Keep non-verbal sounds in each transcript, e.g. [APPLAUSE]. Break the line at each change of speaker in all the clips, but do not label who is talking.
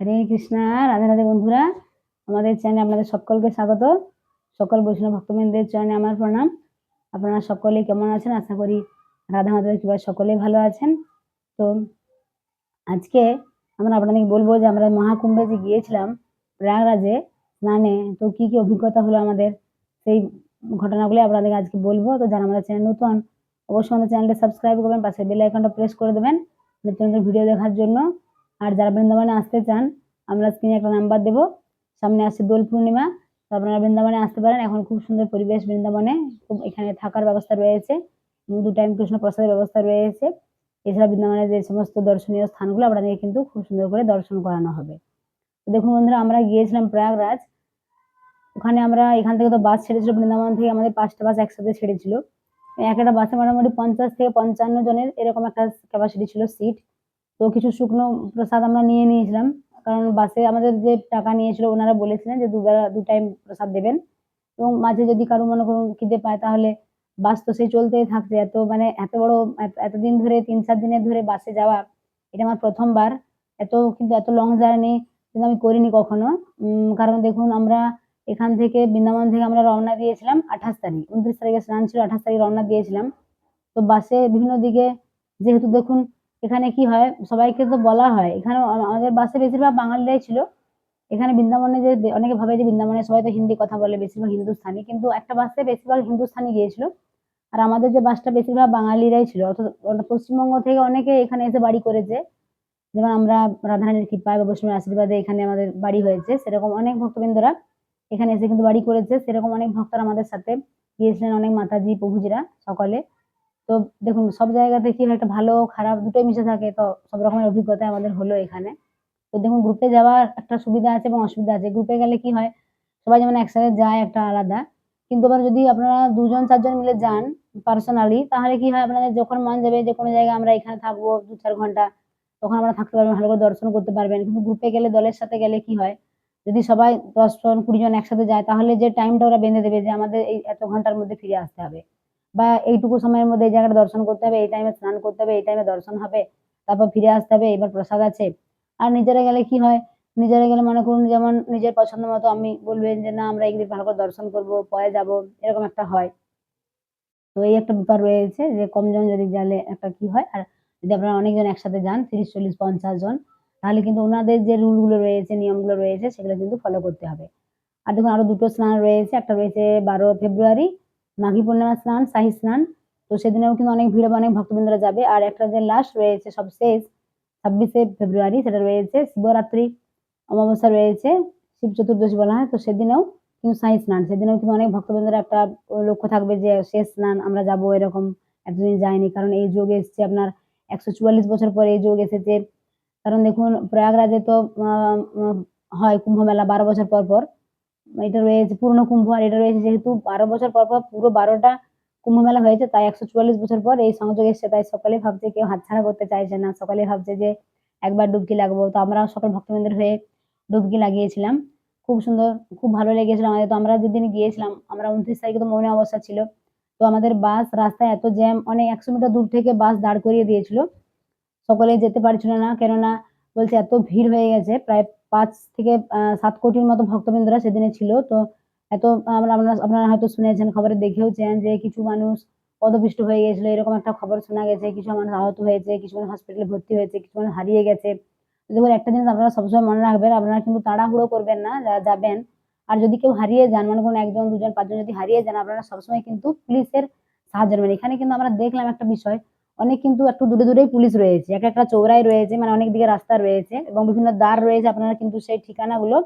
হরে কৃষ্ণা, রাধে রাধে বন্ধুরা। আমাদের চ্যানেলে আপনাদের সকলকে স্বাগত। সকল বৈষ্ণব ভক্তবৃন্দের চ্যানেলে আমার প্রণাম। আপনারা সকলে কেমন আছেন? আশা করি রাধা মাধবের কৃপায় সকলেই ভালো আছেন। তো আজকে আমরা আপনাদেরকে বলব যে আমরা মহাকুম্ভে যে গিয়েছিলাম প্রয়াগরাজে স্নানে, তো কি কি অভিজ্ঞতা হলো আমাদের? সেই ঘটনাগুলি আপনাদেরকে আজকে বলব। তো যারা আমাদের চ্যানেল নতুন, অবশ্যই আমাদের চ্যানেলটা সাবস্ক্রাইব করবেন, পাশে বেল আইকনটা প্রেস করে দেবেন। নতুন ভিডিও দেখার জন্য। আর যারা বৃন্দাবনে আসতে চান, আমরা স্ক্রিনে একটা নাম্বার দেবো। সামনে আসছে দোল পূর্ণিমা, তো আপনারা বৃন্দাবনে আসতে পারেন। এখন খুব সুন্দর পরিবেশ বৃন্দাবনে, খুব এখানে থাকার ব্যবস্থা রয়েছে। দু টাইম কৃষ্ণ প্রসাদের ব্যবস্থা রয়েছে। এছাড়া বৃন্দাবনের যে সমস্ত দর্শনীয় স্থানগুলো আপনাদেরকে কিন্তু খুব সুন্দর করে দর্শন করানো হবে। দেখুন বন্ধুরা, আমরা গিয়েছিলাম প্রয়াগরাজ। ওখানে আমরা এখান থেকে তো বাস ছেড়েছিল, বৃন্দাবন থেকে আমাদের পাঁচটা বাস একসাথে ছেড়েছিল। এক একটা বাসে মোটামুটি পঞ্চাশ থেকে পঞ্চান্ন জনের এরকম একটা ক্যাপাসিটি ছিল সিট তো কিছু শুকনো প্রসাদ আমরা নিয়ে নিয়েছিলাম। কারণ বাসে আমাদের যে টাকা নিয়েছিল, ওনারা বলেছিলেন যে দুবেলা, দু টাইম প্রসাদ দেবেন। এবং মাঝে যদি কারও মনে করুন খিদে পায়, তাহলে বাস তো সেই চলতেই থাকছে। এত মানে এত বড়, এত- এতদিন ধরে, তিন চার দিনের ধরে বাসে যাওয়া, এটা আমার প্রথমবার। এত কিন্তু এত লং জার্নি কিন্তু আমি করিনি কখনো। কারণ দেখুন, আমরা এখান থেকে বৃন্দাবন থেকে আমরা রওনা দিয়েছিলাম আঠাশ তারিখ, উনত্রিশ তারিখে স্নান ছিল, আঠাশ তারিখ রওনা দিয়েছিলাম। তো বাসে বিভিন্ন দিকে যেহেতু দেখুন এখানে কি হয়? সবাইকে তো বলা হয়। এখানে আমাদের বাসে বেশিরভাগ বাঙালিরাই ছিল। এখানে বৃন্দাবনে যে অনেকে ভাবে যে বৃন্দাবনে সবাই তো হিন্দি কথা বলে, বেশিরভাগ হিন্দুস্থানি। কিন্তু একটা বাসে বেশিরভাগ হিন্দুস্থানি গিয়েছিল। আর আমাদের যে বাসটা বেশিরভাগ বাঙালিরাই ছিল। অর্থাৎ পশ্চিমবঙ্গ থেকে অনেকে এখানে এসে বাড়ি করেছে। যেমন আমরা রাধারানীর কৃপায় বা বৈষ্ণবের আশীর্বাদে এখানে আমাদের বাড়ি হয়েছে। সেরকম অনেক ভক্তবৃন্দরা এখানে এসে কিন্তু বাড়ি করেছে। সেরকম অনেক ভক্তরা আমাদের সাথে গিয়েছিলেন, অনেক মাতাজি, প্রভুজিরা সকলে। তো দেখুন, সব জায়গাতে কি একটা ভালো, খারাপ দুটোই মিশে থাকে, তো সব রকমের অভিজ্ঞতা আমাদের হলো এখানে। তো দেখুন গ্রুপে যাওয়ার একটা সুবিধা আছে এবং অসুবিধা আছে। গ্রুপে গেলে কি হয়, সবাই যেমন একসাথে যায় একটা আলাদা, কিন্তু আবার যদি আপনারা দুজন, চারজন মিলে যান পার্সোনালি তাহলে কি হয়, আপনাদের যখন মন যাবে যে কোনো জায়গায় আমরা এখানে থাকব দু, চার ঘণ্টা, তখন আমরা থাকতে পারবেন ভালো করে দর্শন করতে পারবেন। কিন্তু গ্রুপে গেলে, দলের সাথে গেলে কি হয়, যদি সবাই দশজন, কুড়ি জন একসাথে যায়, তাহলে যে টাইমটা ওরা বেঁধে দেবে যে আমাদের এই এত ঘণ্টার মধ্যে ফিরে আসতে হবে। বা এইটুকু সময়ের মধ্যে এই জায়গাটা দর্শন করতে হবে, এই টাইমে স্নান করতে হবে, এই টাইমে দর্শন হবে, তারপর ফিরে আসতে হবে, এবার প্রসাদ আছে। আর নিজেরা গেলে কি হয়? নিজেরা গেলে মনে করুন যেমন নিজের পছন্দ মতো আমি বলবেন যে না, আমরা একদিন ভালো করে দর্শন করব, পরে যাব, এরকম একটা হয়। তো এই একটা ব্যাপার রয়েছে যে কমজন যদি গেলে একটা কি হয়? আর যদি আপনারা অনেকজন একসাথে যান, তিরিশ, চল্লিশ, পঞ্চাশ জন, তাহলে কিন্তু ওনাদের যে রুলগুলো রয়েছে, নিয়মগুলো রয়েছে, সেগুলো কিন্তু ফলো করতে হবে। আর দেখুন আরও দুটো স্নান রয়েছে, একটা রয়েছে বারো ফেব্রুয়ারি মাঘী পূর্ণিমা স্নান, শাহী স্নান। তো সেদিনেও কিন্তু অনেক ভিড় অনেক ভক্তবৃন্দরা যাবে। আর একটা যে লাস্ট রয়েছে সব শেষ ছাব্বিশে ফেব্রুয়ারি, সেটা রয়েছে শিবরাত্রি অমাবস্যা রয়েছে, শিব চতুর্দশী বলা হয়। তো সেদিনেও কিন্তু শাহী স্নান। সেদিনেও কিন্তু অনেক ভক্তবৃন্দরা একটা লক্ষ্য থাকবে যে, শেষ স্নান, আমরা যাব এরকম এতদিন যায়নি কারণ এই যোগ এসছে আপনার একশো চুয়াল্লিশ বছর পরে এই যোগ এসেছে। কারণ দেখুন, প্রয়াগরাজে তো হয় কুম্ভ মেলা বারো বছর পর পর। এটা রয়েছে পূর্ণ কুম্ভ, আর এটা রয়েছে যেহেতু বারো বছর পর পর পুরো বারোটা কুম্ভ মেলা হয়েছে, তাই একশো চুয়াল্লিশ বছর পর এই সংযোগ এসছে, তাই সকালে ভাবছে কেউ হাতছাড়া করতে চাইছে না, সকালে ভাবছে যে একবার ডুবকি লাগবো, তো আমরা সকল ভক্তবৃন্দের হয়ে ডুবকি লাগিয়েছিলাম। খুব সুন্দর, খুব ভালো লেগেছিল আমাদের, তো আমরা যেদিন গিয়েছিলাম, আমরা উনত্রিশ তারিখে তো মৌনী অবস্থা ছিল, তো আমাদের বাস রাস্তায় এত জ্যাম, অনেক একশো মিটার দূর থেকে বাস দাঁড় করিয়ে দিয়েছিল, সকলে যেতে পারছিল না, কেননা বলছে এত ভিড় হয়ে গেছে, প্রায় পাঁচ থেকে সাত কোটির মতো ভক্তবৃন্দরা সেদিনে ছিল। তো এত আমরা আপনারা হয়তো শুনেছেন, খবরে দেখেওছেন যে কিছু মানুষ পদপিষ্ট হয়ে গেছিল এরকম একটা খবর শোনা গেছে, কিছু মানুষ আহত হয়েছে, কিছু মানুষ হসপিটালে ভর্তি হয়েছে, কিছু মানুষ হারিয়ে গেছে। দেখুন, একটা জিনিস আপনারা সবসময় মনে রাখবেন, আপনারা কিন্তু তাড়াহুড়ো করবেন না যারা যাবেন। আর যদি কেউ হারিয়ে যান মানে কোনো একজন, দুজন, পাঁচজন যদি হারিয়ে যান, আপনারা সবসময় কিন্তু পুলিশের সাহায্য নেবেন। এখানে কিন্তু আমরা দেখলাম একটা বিষয় অনেক কিন্তু একটু দূরে দূরেই পুলিশ রয়েছে। এক একটা চৌরাই রয়েছে মানে অনেক দিকে রাস্তা রয়েছে এবং বিভিন্ন দ্বার রয়েছে আপনারা কিন্তু সেই ঠিকানাগুলো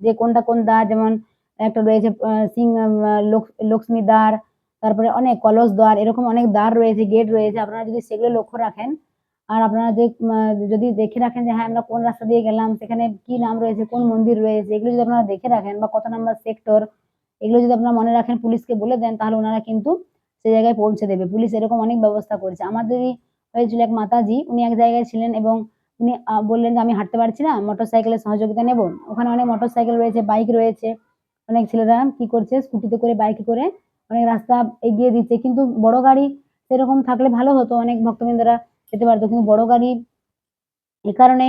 যে কোনটা কোন দ্বার, যেমন একটা রয়েছে সিং লক্ষ্মী দ্বার, তারপরে অনেক কলস দ্বার, এরকম অনেক দ্বার রয়েছে, গেট রয়েছে। আপনারা যদি সেগুলো লক্ষ্য রাখেন আর আপনারা যে যদি দেখে রাখেন যে হ্যাঁ আমরা কোন রাস্তা দিয়ে গেলাম, সেখানে কি নাম রয়েছে, কোন মন্দির রয়েছে, এগুলো যদি আপনারা দেখে রাখেন বা কত নাম্বার সেক্টর, এগুলো যদি আপনারা মনে রাখেন পুলিশকে বলে দেন, তাহলে ওনারা কিন্তু সেই জায়গায় পৌঁছে দেবে। পুলিশ এরকম অনেক ব্যবস্থা করেছে। আমাদেরই হয়েছিল এক মাতাজি, উনি এক জায়গায় ছিলেন এবং উনি বললেন যে আমি হাঁটতে পারছি না মোটর সাইকেলের সহযোগিতা নেব। ওখানে অনেক মোটর সাইকেল রয়েছে, বাইক রয়েছে। অনেক ছেলেরা কি করছে, স্কুটিতে করে, বাইকে করে অনেক রাস্তা এগিয়ে দিচ্ছে। কিন্তু বড় গাড়ি সেরকম থাকলে ভালো হতো, অনেক ভক্তবৃন্দরা যেতে পারতো। কিন্তু বড় গাড়ি এ কারণে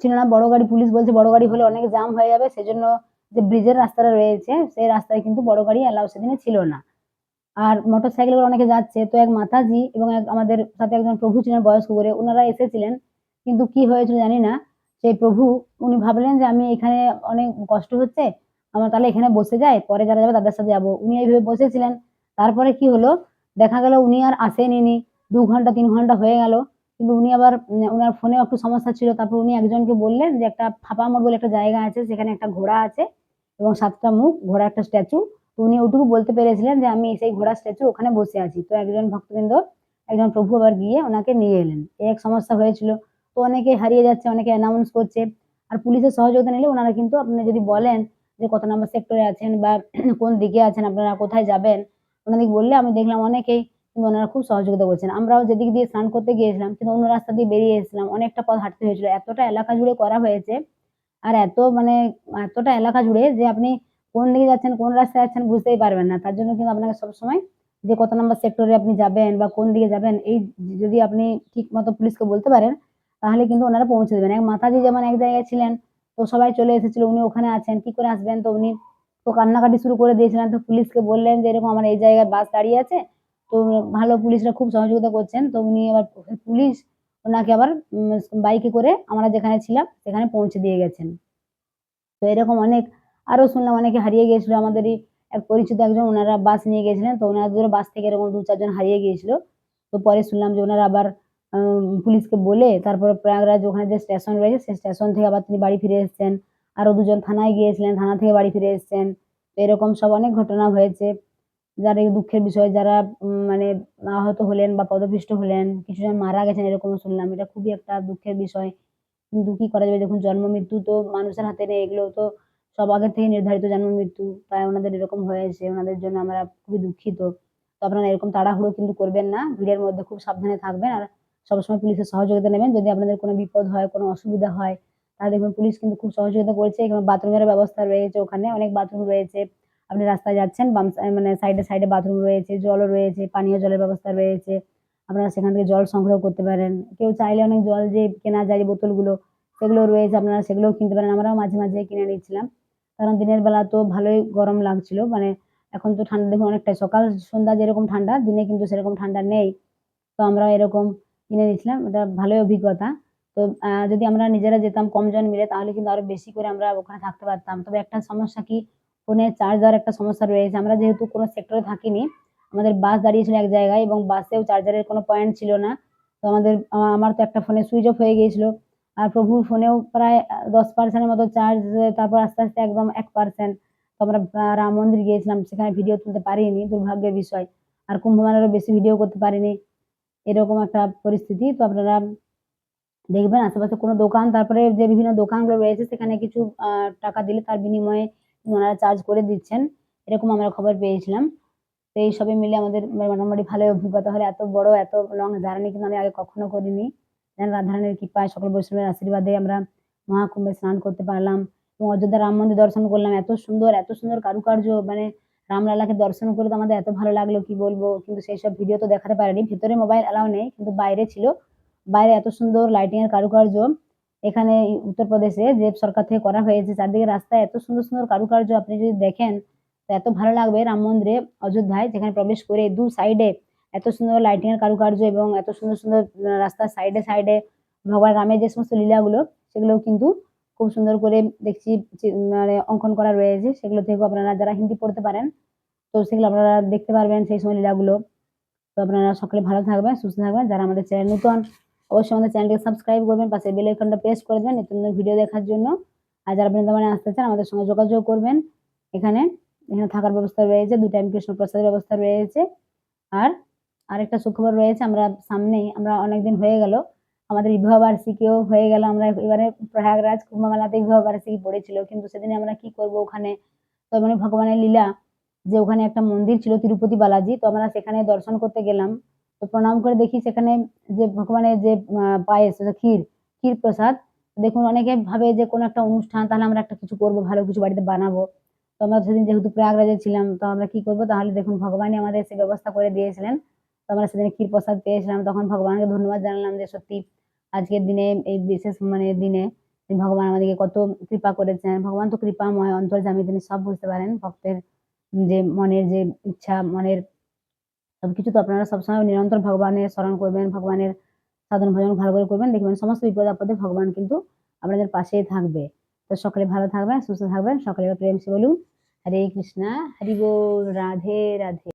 ছিল না। বড় গাড়ি, পুলিশ বলছে বড় গাড়ি হলে অনেক জাম হয়ে যাবে। সেজন্য যে ব্রিজের রাস্তাটা রয়েছে, সেই রাস্তায় কিন্তু বড় গাড়ি অ্যালাউ সেদিনে ছিল না। আর মোটর সাইকেল করে অনেকে যাচ্ছে। তো এক মাতাজি এবং এক আমাদের সাথে একজন প্রভু ছিলেন বয়স্ক করে ওনারা এসেছিলেন। কিন্তু কি হয়েছিল জানি না। সেই প্রভু, উনি ভাবলেন যে আমি এখানে অনেক কষ্ট হচ্ছে, আমার তাহলে এখানে বসে যাই পরে যারা যাবে তাদের সাথে যাব। উনি এইভাবে বসেছিলেন। তারপরে কি হলো? দেখা গেল উনি আর আসেনি দু ঘণ্টা, তিন ঘণ্টা হয়ে গেল। কিন্তু উনি আবার ওনার ফোনে একটু সমস্যা ছিল। তারপর উনি একজনকে বললেন যে একটা ফাঁপা মোড় বলে একটা জায়গা আছে, সেখানে একটা ঘোড়া আছে এবং সাতটা মুখ, ঘোড়া একটা স্ট্যাচু উনি ওটুকু বলতে পেরেছিলেন যে আমি সেই ঘোড়া স্ট্যাচু ওখানে বসে আছি। তো একজন ভক্তবৃন্দ, একজন প্রভু আবার গিয়ে ওনাকে নিয়ে এলেন। এক সমস্যা হয়েছিল। তো অনেকে হারিয়ে যাচ্ছে, অনেকে অ্যানাউন্স করছে। আর পুলিশের সহযোগিতা নিলে ওনারা কিন্তু আপনি যদি বলেন যে কত নাম্বার সেক্টরে আছেন বা [CLEARS THROAT] কোন দিকে আছেন, আপনারা কোথায় যাবেন, ওনাদেরকে বললে আমি দেখলাম অনেকেই কিন্তু ওনারা খুব সহযোগিতা করছেন। আমরাও যেদিক দিয়ে স্নান করতে গিয়েছিলাম, কিন্তু অন্য রাস্তা দিয়ে বেরিয়ে এসেছিলাম। অনেকটা পথ হাঁটতে হয়েছিল। এতটা এলাকা জুড়ে করা হয়েছে। আর এত মানে এতটা এলাকা জুড়ে যে আপনি কোন দিকে যাচ্ছেন, কোন রাস্তায় যাচ্ছেন বুঝতেই পারবেন না। তার জন্য কিন্তু আপনাকে সবসময় যে কত নম্বর সেক্টরে আপনি যাবেন বা কোন দিকে যাবেন, এই যদি আপনি ঠিক মতো পুলিশকে বলতে পারেন, তাহলে কিন্তু ওনারা পৌঁছে দেবেন। এক মাতাজি যেমন এক জায়গায় ছিলেন, তো সবাই চলে এসেছিল, উনি ওখানে আছেন, কি করে আসবেন? তো উনি তো কান্নাকাটি শুরু করে দিয়েছিলেন। তো পুলিশকে বললেন যে, এরকম আমার এই জায়গায় বাস দাঁড়িয়ে আছে, তো ভালো পুলিশরা খুব সহযোগিতা করছেন। তো উনি আবার পুলিশ ওনাকে আবার বাইকে করে আমরা যেখানে ছিলাম, সেখানে পৌঁছে দিয়ে গেছেন। তো এরকম অনেক আরও শুনলাম অনেকে হারিয়ে গিয়েছিল। আমাদেরই এক পরিচিত একজন, ওনারা বাস নিয়ে গেছিলেন তো ওনাদের বাস থেকে এরকম দু চারজন হারিয়ে গিয়েছিল। তো পরে শুনলাম যে ওনারা আবার পুলিশকে বলে তারপরে প্রয়াগরাজ ওখানে যে স্টেশন রয়েছে, সেই স্টেশন থেকে আবার তিনি বাড়ি ফিরে এসেছেন। আরও দুজন থানায় গিয়েছিলেন, থানা থেকে বাড়ি ফিরে এসেছেন। তো এরকম সব অনেক ঘটনা হয়েছে। যারা এই দুঃখের বিষয়, যারা মানে আহত হলেন বা পদপিষ্ট হলেন, কিছুজন মারা গেছেন এরকম শুনলাম। এটা খুবই একটা দুঃখের বিষয়। কিন্তু কি করা যাবে? দেখুন, জন্ম, মৃত্যু তো মানুষের হাতে নেই। এগুলো তো সব আগের থেকে নির্ধারিত জন্ম মৃত্যু, তাই ওনাদের এরকম হয়েছে, ওনাদের জন্য আমরা খুবই দুঃখিত। তো আপনারা এরকম তাড়াহুড়ো কিন্তু করবেন না, ভিড়ের মধ্যে খুব সাবধানে থাকবেন আর সবসময় পুলিশের সহযোগিতা নেবেন। যদি আপনাদের কোনো বিপদ হয়, কোনো অসুবিধা হয়, তাহলে দেখবেন পুলিশ কিন্তু খুব সহযোগিতা করছে এখানে বাথরুমের ব্যবস্থা রয়েছে ওখানে, অনেক বাথরুম রয়েছে। আপনি রাস্তায় যাচ্ছেন, বাম মানে সাইডে সাইডে বাথরুম রয়েছে, জলও রয়েছে, পানীয় জলের ব্যবস্থা রয়েছে। আপনারা সেখান থেকে জল সংগ্রহ করতে পারেন। কেউ চাইলে অনেক জল যে কেনা যায় বোতলগুলো, সেগুলো রয়েছে আপনারা সেগুলোও কিনতে পারেন। আমরাও মাঝে মাঝে কিনে নিচ্ছিলাম। কারণ দিনের বেলা তো ভালোই গরম লাগছিল। মানে এখন তো ঠান্ডা, দেখুন অনেকটাই সকাল, সন্ধ্যা যেরকম ঠান্ডা, দিনে কিন্তু সেরকম ঠান্ডা নেই। তো আমরা এরকম কিনে নিয়েছিলাম, এটা ভালোই অভিজ্ঞতা। তো যদি আমরা নিজেরা যেতাম কমজন মিলে, তাহলে কিন্তু আরও বেশি করে আমরা ওখানে থাকতে পারতাম। তবে একটা সমস্যা কি, ফোনে চার্জ দেওয়ার একটা সমস্যা রয়েছে। আমরা যেহেতু কোনো সেক্টরে থাকিনি, আমাদের বাস দাঁড়িয়েছিল এক জায়গায় এবং বাসেও চার্জারের কোনো পয়েন্ট ছিল না। তো আমাদের আমার তো একটা ফোনে সুইচ অফ হয়ে গিয়েছিল। আর প্রভুর ফোনেও প্রায় দশ পার্সেন্টের মতো চার্জ তারপর আস্তে আস্তে একদম এক পার্সেন্ট তো আমরা রাম মন্দির গিয়েছিলাম, সেখানে ভিডিও তুলতে পারিনি, দুর্ভাগ্যের বিষয়। আর কুম্ভ মেলারও বেশি ভিডিও করতে পারিনি। এরকম একটা পরিস্থিতি। তো আপনারা দেখবেন, আশেপাশে কোনো দোকান, তারপরে যে বিভিন্ন দোকানগুলো রয়েছে, সেখানে কিছু টাকা দিলে তার বিনিময়ে ওনারা চার্জ করে দিচ্ছেন। এরকম আমরা খবর পেয়েছিলাম। তো এই সবে মিলে আমাদের মোটামুটি ভালো অভিজ্ঞতা হলে। এত বড়, এত লং জার্নি কিন্তু আমি আগে কখনো করিনি। রাধারানীর কৃপায় সকল বৈষ্ণবের আশীর্বাদে আমরা মহাকুম্ভে স্নান করতে পারলাম এবং অযোধ্যা রাম মন্দির দর্শন করলাম। এত সুন্দর এত সুন্দর কারুকার্য মানে রামলালাকে দর্শন করে তো আমাদের এত ভালো লাগল, কি বলব? কিন্তু সেই সব ভিডিও তো দেখাতে পারিনি। ভেতরে মোবাইল অ্যালাউ নেই, কিন্তু বাইরে ছিল। বাইরে এত সুন্দর লাইটিং এর কারুকার্য। এখানে উত্তরপ্রদেশে যে সরকার থেকে করা হয়েছে, চারদিকে রাস্তায় এত সুন্দর সুন্দর কারুকার্য আপনি যদি দেখেন, তো এত ভালো লাগবে রাম মন্দিরে অযোধ্যায় যেখানে প্রবেশ করে দু সাইডে এত সুন্দর লাইটিং এর কারুকার্য এবং এত সুন্দর সুন্দর রাস্তার সাইডে সাইডে ভগবান রামের যে সমস্ত লীলাগুলো সেগুলো কিন্তু খুব সুন্দর করে দেখছি মানে অঙ্কন করা রয়েছে। সেগুলো থেকেও আপনারা যারা হিন্দি পড়তে পারেন, তো সেগুলো আপনারা দেখতে পারবেন সেই সময় লীলাগুলো। তো আপনারা সকলে ভালো থাকবেন, সুস্থ থাকবেন। যারা আমাদের চ্যানেল নতুন, অবশ্যই আমাদের চ্যানেলটিকে সাবস্ক্রাইব করবেন, পাশে বেল আইকনটা প্রেস করে দেবেন নিত্য নতুন ভিডিও দেখার জন্য। আর যারা বৃন্দাবনে আসতে চান, আমাদের সঙ্গে যোগাযোগ করবেন। এখানে এখানে থাকার ব্যবস্থা রয়েছে দু টাইম কৃষ্ণ প্রসাদের ব্যবস্থা রয়েছে। আর আরেকটা সুখবর রয়েছে, আমরা সামনেই, আমরা অনেকদিন হয়ে গেল, আমাদের বিবাহ বার্ষিকীও হয়ে গেল, আমরা এবারে প্রয়াগরাজ কুম্ভ মেলাতে বিবাহ বার্ষিকী পড়েছিল, কিন্তু সেদিনে আমরা কি করব ওখানে? তো মানে ভগবানের লীলা, যে ওখানে একটা মন্দির ছিল তিরুপতি বালাজি, তো আমরা সেখানে দর্শন করতে গেলাম। তো প্রণাম করে দেখি সেখানে যে ভগবানের যে পায়েস ক্ষীর ক্ষীর প্রসাদ, দেখুন অনেকে ভাবে যে কোনো একটা অনুষ্ঠান, তাহলে আমরা একটা কিছু করব, ভালো কিছু বাড়িতে বানাবো। তো আমরা সেদিন যেহেতু প্রয়াগরাজে ছিলাম, তো আমরা কি করব? তাহলে দেখুন, ভগবানই আমাদের সে ব্যবস্থা করে দিয়েছিলেন। আমরা সেদিন ক্ষীর প্রসাদ পেয়েছিলাম, তখন ভগবানকে ধন্যবাদ জানালাম যে সত্যি আজকের দিনে, এই বিশেষ মানে দিনে ভগবান আমাদেরকে কত কৃপা করেছেন। ভগবান তো কৃপাময় অন্তর্জামী তিনি সব বুঝতে পারেন। ভক্তের যে মনের যে ইচ্ছা, মনের সবকিছু তো আপনারা সবসময় নিরন্তর ভগবানের স্মরণ করবেন, ভগবানের সাধন ভজন ভালো করে করবেন, দেখবেন সমস্ত বিপদ আপদে ভগবান কিন্তু আপনাদের পাশেই থাকবে। তো সকলে ভালো থাকবেন, সুস্থ থাকবেন সকলে প্রেম সে বলুন। হরে কৃষ্ণা, হরি বল, রাধে রাধে।